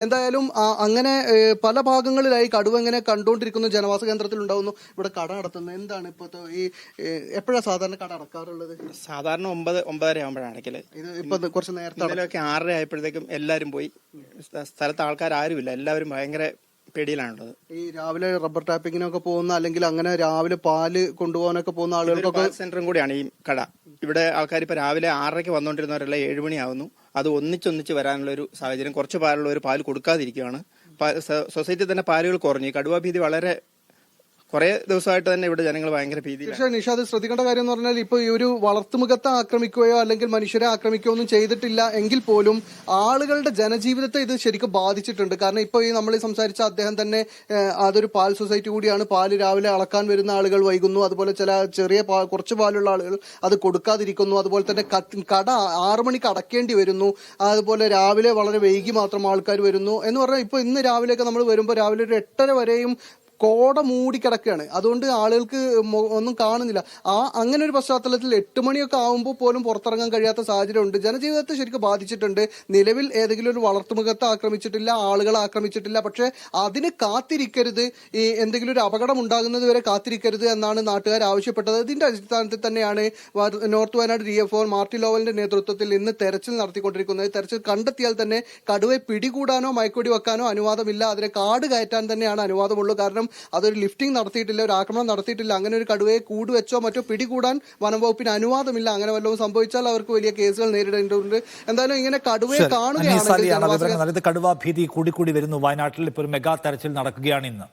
എന്തായാലും അങ്ങനെ പല ഭാഗങ്ങളിലായി കടുവ എങ്ങനെ കണ്ടുകൊണ്ടിരിക്കുന്നു ജനവാസ കേന്ദ്രത്തിൽ ഉണ്ടാവുന്നു. ഇവിടെ കട നടത്തുന്നത് എന്താണ് ഇപ്പോഴത്തെ ഈ എപ്പോഴാണ് സാധാരണ കട അടക്കാറുള്ളത് സാധാരണ ഒമ്പത് ഒമ്പതര ആകുമ്പോഴാണ് അടക്കൽ ഇത് ഇപ്പൊ കുറച്ച് നേരത്തെ ആറര ആയപ്പോഴത്തേക്കും എല്ലാവരും പോയി. സ്ഥ- സ്ഥലത്ത് ആൾക്കാർ ആരുമില്ല. എല്ലാവരും ഭയങ്കര പേടിയിലാണുള്ളത്. ഈ രാവിലെ റബ്ബർ ടാപ്പിങ്ങിനൊക്കെ പോകുന്ന അല്ലെങ്കിൽ അങ്ങനെ രാവിലെ പാൽ കൊണ്ടുപോകാനൊക്കെ പോകുന്ന ആളുകൾക്കൊക്കെ സെന്ററും കൂടിയാണ് ഈ കട. ഇവിടെ ആൾക്കാർ ഇപ്പൊ രാവിലെ ആറരയ്ക്ക് വന്നുകൊണ്ടിരുന്നവരെല്ലാം ഏഴ് മണിയാവുന്നു അത് ഒന്നിച്ചൊന്നിച്ച് വരാനുള്ള ഒരു സാഹചര്യം. കുറച്ച് പാലുള്ള ഒരു പാൽ കൊടുക്കാതിരിക്കുകയാണ്. സൊസൈറ്റി തന്നെ പാലുകൾ കുറഞ്ഞു. കടുവാ ഭീതി വളരെ കുറെ ദിവസമായിട്ട് തന്നെ ഇവിടെ ജനങ്ങൾ ഭയങ്കര ഭീതി പക്ഷേ നിഷാദ് ശ്രദ്ധിക്കേണ്ട കാര്യം എന്ന് പറഞ്ഞാൽ ഇപ്പൊ ഈ ഒരു വളർത്തുമുഖത്തെ ആക്രമിക്കുകയോ അല്ലെങ്കിൽ മനുഷ്യരെ ആക്രമിക്കുകയോ ഒന്നും ചെയ്തിട്ടില്ല എങ്കിൽ പോലും ആളുകളുടെ ജനജീവിതത്തെ ഇത് ശരിക്കും ബാധിച്ചിട്ടുണ്ട്. കാരണം ഇപ്പൊ ഈ നമ്മൾ സംസാരിച്ച അദ്ദേഹം തന്നെ അതൊരു പാൽ സൊസൈറ്റി കൂടിയാണ്. പാൽ രാവിലെ അളക്കാൻ വരുന്ന ആളുകൾ വൈകുന്നു. അതുപോലെ ചില ചെറിയ കുറച്ച് പാലുള്ള ആളുകൾ അത് കൊടുക്കാതിരിക്കുന്നു. അതുപോലെ തന്നെ കട ആറു മണിക്ക് അടക്കേണ്ടി വരുന്നു. അതുപോലെ രാവിലെ വളരെ വൈകി മാത്രം ആൾക്കാർ വരുന്നു. എന്ന് പറഞ്ഞാൽ ഇപ്പൊ ഇന്ന് രാവിലെയൊക്കെ നമ്മൾ വരുമ്പോൾ രാവിലെ ഒരു എട്ടര വരെയും കോട മൂടിക്കിടക്കുകയാണ് അതുകൊണ്ട് ആളുകൾക്ക് ഒന്നും കാണുന്നില്ല. ആ അങ്ങനെ ഒരു പശ്ചാത്തലത്തിൽ എട്ട് മണിയൊക്കെ ആകുമ്പോൾ പോലും പുറത്തിറങ്ങാൻ കഴിയാത്ത സാഹചര്യം ഉണ്ട്. ജനജീവിതത്തെ ശരിക്കും ബാധിച്ചിട്ടുണ്ട്. നിലവിൽ ഏതെങ്കിലും ഒരു വളർത്തുമൃഗത്തെ ആക്രമിച്ചിട്ടില്ല ആളുകളെ ആക്രമിച്ചിട്ടില്ല. പക്ഷേ അതിന് കാത്തിരിക്കരുത്. ഈ എന്തെങ്കിലും ഒരു അപകടം ഉണ്ടാകുന്നത് വരെ കാത്തിരിക്കരുത് എന്നാണ് നാട്ടുകാർ ആവശ്യപ്പെട്ടത്. ഇതിന്റെ അടിസ്ഥാനത്തിൽ തന്നെയാണ് north Wayanad D F O Marty ലോവലിന്റെ നേതൃത്വത്തിൽ ഇന്ന് തെരച്ചിൽ നടത്തിക്കൊണ്ടിരിക്കുന്നത്. തെരച്ചിൽ കണ്ടെത്തിയാൽ തന്നെ കടുവയെ പിടികൂടാനോ മയക്കൊടി വെക്കാനോ അനുവാദമില്ല. അതിനെ കാട് കയറ്റാൻ തന്നെയാണ് അനുവാദമുള്ളൂ. കാരണം അതൊരു ലിഫ്റ്റിംഗ് നടത്തിയിട്ടില്ല ഒരു ആക്രമണം നടത്തിയിട്ടില്ല അങ്ങനെ ഒരു കടുവയെ കൂട് വെച്ചോ മറ്റോ പിടികൂടാൻ വനംവകുപ്പിന് അനുവാദമില്ല അങ്ങനെ വല്ലതും സംഭവിച്ചാൽ അവർക്ക് വലിയ കേസുകൾ നേരിടേണ്ടതുണ്ട്. എന്തായാലും ഇങ്ങനെ കടുവയെ കാണുകയാണ് കടുവ ഭീതി കൂടിക്കൂടി വരുന്നു. വയനാട്ടിൽ ഇപ്പോൾ ഒരു മെഗാ തെരച്ചിൽ നടക്കുകയാണ് ഇന്ന്.